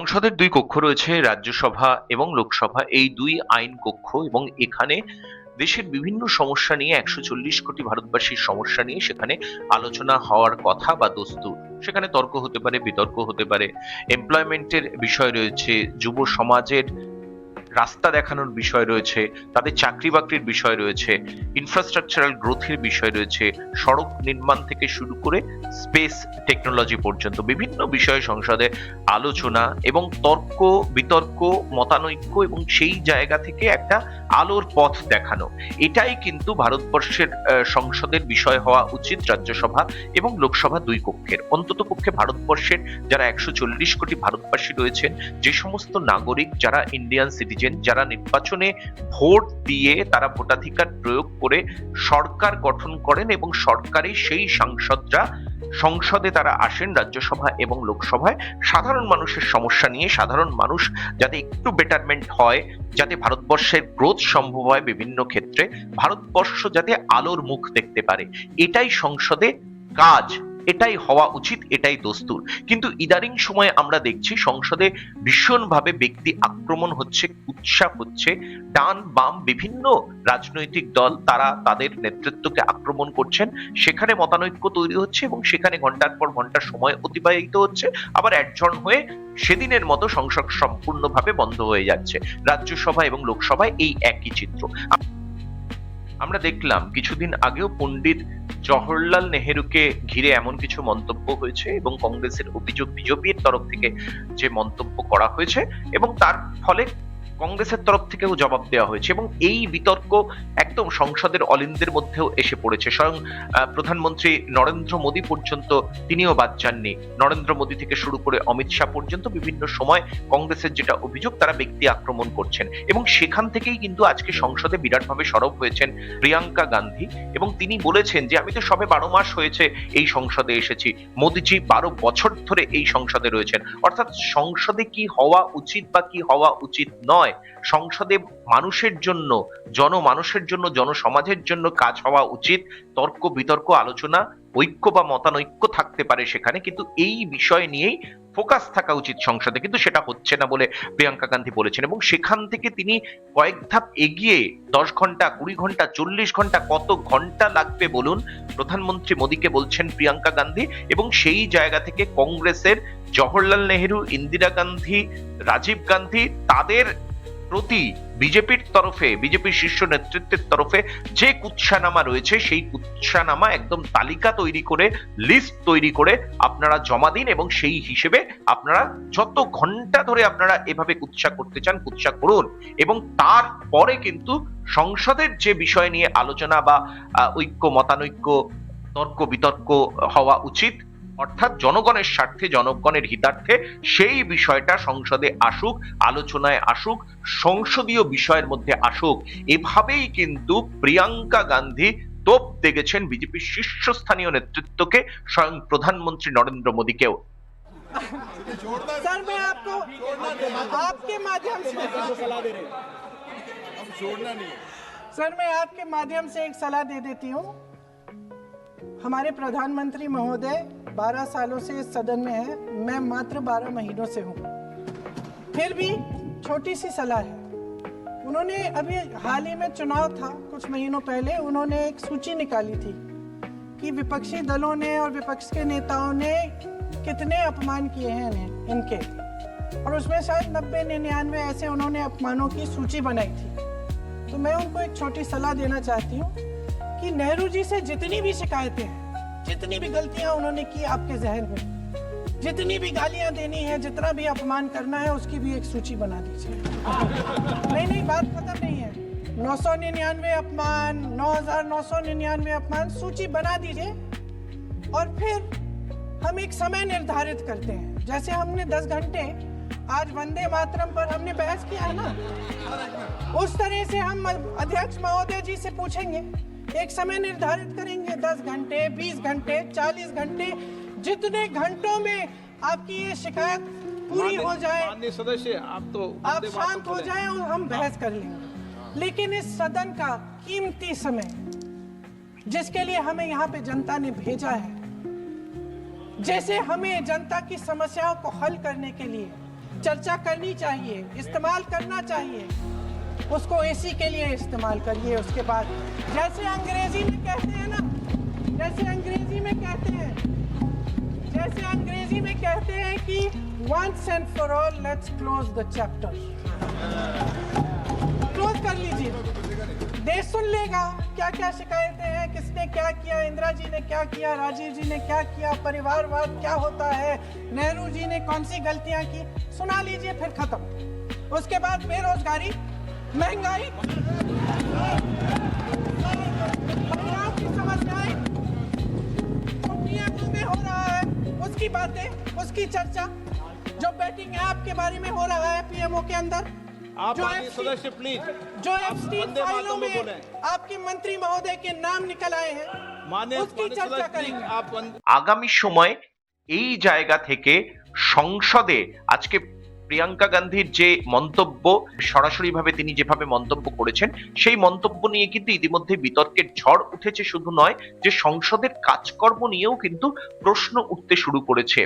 সংসদের দুই কক্ষ রয়েছে, রাজ্যসভা এবং লোকসভা। এই দুই আইন কক্ষ এবং এখানে দেশের বিভিন্ন সমস্যা নিয়ে একশো চল্লিশ কোটি ভারতবাসীর সমস্যা নিয়ে সেখানে আলোচনা হওয়ার কথা বা দস্তুর। সেখানে তর্ক হতে পারে, বিতর্ক হতে পারে। এমপ্লয়মেন্টের বিষয় রয়েছে, যুব সমাজের রাস্তা দেখানোর বিষয় রয়েছে, তাদের চাকরি বাকরির বিষয় রয়েছে ইনফ্রাস্ট্রাকচারাল গ্রোথের বিষয় রয়েছে, সড়ক নির্মাণ থেকে শুরু করে স্পেস টেকনোলজি পর্যন্ত বিভিন্ন বিষয়ে সংসদে আলোচনা এবং তর্ক, বিতর্ক, মতানৈক্য এবং সেই জায়গা থেকে একটা আলোর পথ দেখানো। এটাই কিন্তু ভারতবর্ষের সংসদের বিষয় হওয়া উচিত রাজ্যসভা এবং লোকসভা দুই কক্ষের অন্তত পক্ষে ভারতবর্ষের যারা একশো চল্লিশ কোটি ভারতবাসী রয়েছেন, যে সমস্ত নাগরিক যারা ইন্ডিয়ান সিটিজেন যারা নির্বাচনে ভোট দিয়ে তারা ভোটাধিকার প্রয়োগ করে সরকার গঠন করেন এবং সরকারি সেই সাংসদরা সংসদে তারা আসেন রাজ্যসভা এবং লোকসভায়। সাধারণ মানুষের সমস্যা নিয়ে সাধারণ মানুষ যাতে একটু বেটারমেন্ট হয়, যাতে ভারতবর্ষের গ্রোথ সম্ভব হয় বিভিন্ন ক্ষেত্রে, ভারতবর্ষ যাতে আলোর মুখ দেখতে পারে। এটাই সংসদে কাজ। এটাই হওয়া উচিত, এটাই দস্তুর। কিন্তু ইদানিং সময়ে আমরা দেখছি সংসদে ভীষণভাবে ব্যক্তি আক্রমণ হচ্ছে উৎসাহ হচ্ছে, ডান বাম বিভিন্ন রাজনৈতিক দল তারা তাদের নেতৃত্বকে আক্রমণ করছেন। সেখানে মতানৈক্য তৈরি হচ্ছে এবং সেখানে ঘণ্টার পর ঘণ্টা সময় অতিবাহিত হচ্ছে। আবার অ্যাডজন হয়ে সেদিনের মতো সংসদ সম্পূর্ণভাবে বন্ধ হয়ে যাচ্ছে। রাজ্যসভা এবং লোকসভায় এই একই চিত্র। আমরা দেখলাম কিছুদিন আগেও পণ্ডিত জওহরলাল নেহেরুকে ঘিরে এমন কিছু মন্তব্য হয়েছে এবং কংগ্রেসের অভিযোগ বিজেপির তরফ থেকে যে মন্তব্য করা হয়েছে এবং তার ফলে কংগ্রেসের তরফ থেকেও জবাব দেওয়া হয়েছে এবং এই বিতর্ক একদম সংসদের অলিন্দের মধ্যেও এসে পড়েছে। স্বয়ং প্রধানমন্ত্রী নরেন্দ্র মোদী পর্যন্ত তিনিও বাদ যাননি। নরেন্দ্র মোদী থেকে শুরু করে অমিত শাহ পর্যন্ত বিভিন্ন সময় কংগ্রেসের যেটা অভিযোগ, তারা ব্যক্তি আক্রমণ করছেন। এবং সেখান থেকেই কিন্তু আজকে সংসদে বিরাটভাবে সরব হয়েছেন প্রিয়াঙ্কা গান্ধী। এবং তিনি বলেছেন যে, আমি তো সবে বারো মাস হয়েছে এই সংসদে এসেছি। মোদিজি বারো বছর ধরে এই সংসদে রয়েছেন। অর্থাৎ সংসদে কি হওয়া উচিত বা কি হওয়া উচিত নয় সংসদে মানুষের জন্য, জনমানুষের জন্য, জনসমাজের জন্য কাজ হওয়া উচিত। তর্ক, বিতর্ক, আলোচনা, ঐক্য বা মতানৈক্য থাকতে পারে সেখানে, কিন্তু এই বিষয় নিয়েই ফোকাস থাকা উচিত সংসদে। কিন্তু সেটা হচ্ছে না বলে প্রিয়াঙ্কা গান্ধী বলেছেন। এবং সেখান থেকে তিনি কয়েক ধাপ এগিয়ে দশ ঘণ্টা, কুড়ি ঘণ্টা, চল্লিশ ঘণ্টা কত ঘণ্টা লাগবে বলুন প্রধানমন্ত্রী মোদীকে বলছেন প্রিয়াঙ্কা গান্ধী। এবং সেই জায়গা থেকে কংগ্রেসের জওহরলাল নেহেরু, ইন্দিরা গান্ধী, রাজীব গান্ধী তাদের প্রতি বিজেপির তরফে বিজেপির শীর্ষ নেতৃত্বের তরফে যে কুৎসানামা রয়েছে, সেই কুৎসানামা একদম তালিকা তৈরি করে লিস্ট তৈরি করে আপনারা জমা দিন এবং সেই হিসেবে আপনারা যত ঘণ্টা ধরে আপনারা এভাবে কুৎসা করতে চান, কুৎসা করুন এবং তারপরে কিন্তু সংসদের যে বিষয় নিয়ে আলোচনা বা ঐক্য, মতানৈক্য, তর্ক বিতর্ক হওয়া উচিত অর্থাৎ জনগণের স্বার্থে জনগণের হিতার্থে সেই বিষয়টা সংসদে আসুক আলোচনায় আসুক সংসদীয় বিষয়ের মধ্যে আসুক এভাবেই কিন্তু প্রিয়াঙ্কা গান্ধী তোপ দেখেছেন বিজেপির শীর্ষস্থানীয় নেতৃত্বকে স্বয়ং প্রধানমন্ত্রী নরেন্দ্র মোদীকেও सर मैं आपको आपके माध्यम से सलाह दे रहे हैं अब छोड़ना नहीं है सर मैं आपके माध्यम से एक सलाह दे देती हूँ हमारे प्रधानमंत्री महोदय 12 सालों से इस सदन में है। मैं मात्र 12 महीनों से हूँ। फिर भी छोटी सी सलाह है। उन्होंने अभी हाल ही में चुनाव था, कुछ महीनों पहले उन्होंने एक सूची निकाली थी कि विपक्षी दलों ने और विपक्ष के नेताओं ने कितने अपमान किए हैं इनके। और उसमें शायद नब्बे निन्यानवे ऐसे उन्होंने अपमानों की सूची बनाई थी। तो मैं उनको एक छोटी सलाह देना चाहती हूँ कि नेहरू जी से जितनी भी शिकायतें हैं जितनी भी गलतियाँ उन्होंने की आपके जहन में, जितनी भी गालियाँ देनी है, जितना भी अपमान करना है, उसकी भी एक सूची बना दीजिए। नहीं नहीं, बात खत्म नहीं है। नौ सौ निन्यानवे अपमान, नौ हज़ार नौ सौ निन्यानवे अपमान, सूची बना दीजिए। और फिर हम एक समय निर्धारित करते हैं। जैसे हमने दस घंटे आज वंदे मातरम पर हमने बहस किया है ना? उस तरह से हम अध्यक्ष महोदय जी से पूछेंगे। एक समय निर्धारित करेंगे दस घंटे बीस घंटे चालीस घंटे जितने घंटों में आपकी ये शिकायत पूरी हो जाए सदस्य आप तो आप शांत हो। जाएँ और हम बहस कर लेंगे लेकिन इस सदन का कीमती समय जिसके लिए हमें यहाँ पे जनता ने भेजा है जैसे हमें जनता की समस्याओं को हल करने के लिए चर्चा करनी चाहिए इस्तेमाल करना चाहिए उसको एसी के लिए इस्तेमाल करिए उसके बाद। जैसे अंग्रेज़ी में कहते हैं ना, जैसे अंग्रेज़ी में कहते हैं, जैसे अंग्रेज़ी में कहते हैं कि once and for all let's close the chapter close कर लीजिए। देश सुन लेगा, क्या क्या शिकायतें हैं, किसने क्या किया, इंदिरा जी ने क्या किया, राजीव जी ने क्या किया, परिवारवाद क्या होता है, नेहरू जी ने कौन सी गलतियाँ की, सुना लीजिए फिर खत्म। उसके बाद बेरोजगारी महंगाई महिलाओं की समस्याएं दुनिया में हो रहा है उसकी बातें उसकी चर्चा जो बैटिंग ऐप के बारे में हो रहा है पीएमओ के अंदर आप जो माननीय FT सदस्य प्लीज जो आप एफस्टीन वंदे फाइलों मातरम में में बोलें। आपके मंत्री महोदय के नाम निकल आए हैं माननीय उसकी माननीय चर्चा सदस्य प्लीज करेंगे आप वंदे আগামী সময় এই জায়গা থেকে সংসদে আজকে প্রিয়াঙ্কা গান্ধীর যে মন্তব্য, সরাসরিভাবে তিনি যেভাবে মন্তব্য করেছেন, সেই মন্তব্য নিয়ে কিন্তু ইতিমধ্যে বিতর্কের ঝড় উঠেছে শুধু নয়, যে সংসদের কাজকর্ম নিয়েও কিন্তু প্রশ্ন উঠতে শুরু করেছে।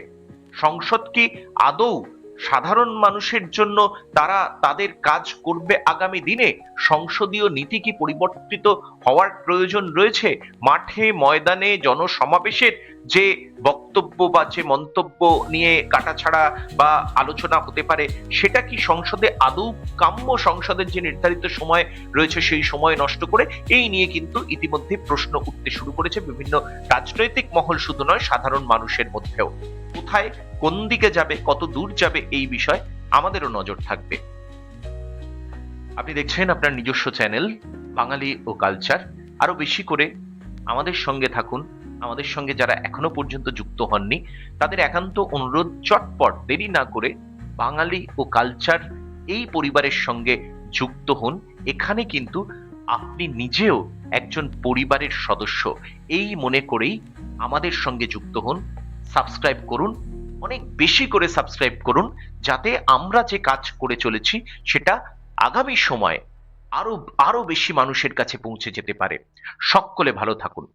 সংসদ কি আদৌ সাধারণ মানুষের জন্য তারা তাদের কাজ করবে আগামী দিনে। সংসদীয় নীতি কি পরিবর্তিত হওয়ার প্রয়োজন রয়েছে? মাঠে, ময়দানে, জনসমাবেশের যে বক্তব্য বা যে মন্তব্য নিয়ে কাটাছাড়া বা আলোচনা হতে পারে, সেটা কি সংসদে আদৌ কাম্য সংসদের যে নির্ধারিত সময় রয়েছে সেই সময় নষ্ট করে, এই নিয়ে কিন্তু ইতিমধ্যে প্রশ্ন উঠতে শুরু করেছে বিভিন্ন রাজনৈতিক মহল, শুধু নয়, সাধারণ মানুষের মধ্যেও। কোথায়, কোন দিকে যাবে, কত দূর যাবে, এই বিষয় আমাদেরও নজর থাকবে। আপনি দেখছেন আপনার নিজস্ব চ্যানেল, বাঙালি ও কালচার। আরও বেশি করে আমাদের সঙ্গে থাকুন। আমাদের সঙ্গে যারা এখনও পর্যন্ত যুক্ত হননি, তাদের একান্ত অনুরোধ, চটপট, দেরি না করে বাঙালি ও কালচার এই পরিবারের সঙ্গে যুক্ত হন। এখানে কিন্তু আপনি নিজেও একজন পরিবারের সদস্য। এই মনে করেই আমাদের সঙ্গে যুক্ত হন। সাবস্ক্রাইব করুন, অনেক বেশি করে সাবস্ক্রাইব করুন, যাতে আমরা যে কাজ করে চলেছি সেটা আগামী সময় আরও আরও বেশি মানুষের কাছে পৌঁছে যেতে পারে। সকলে ভালো থাকুন।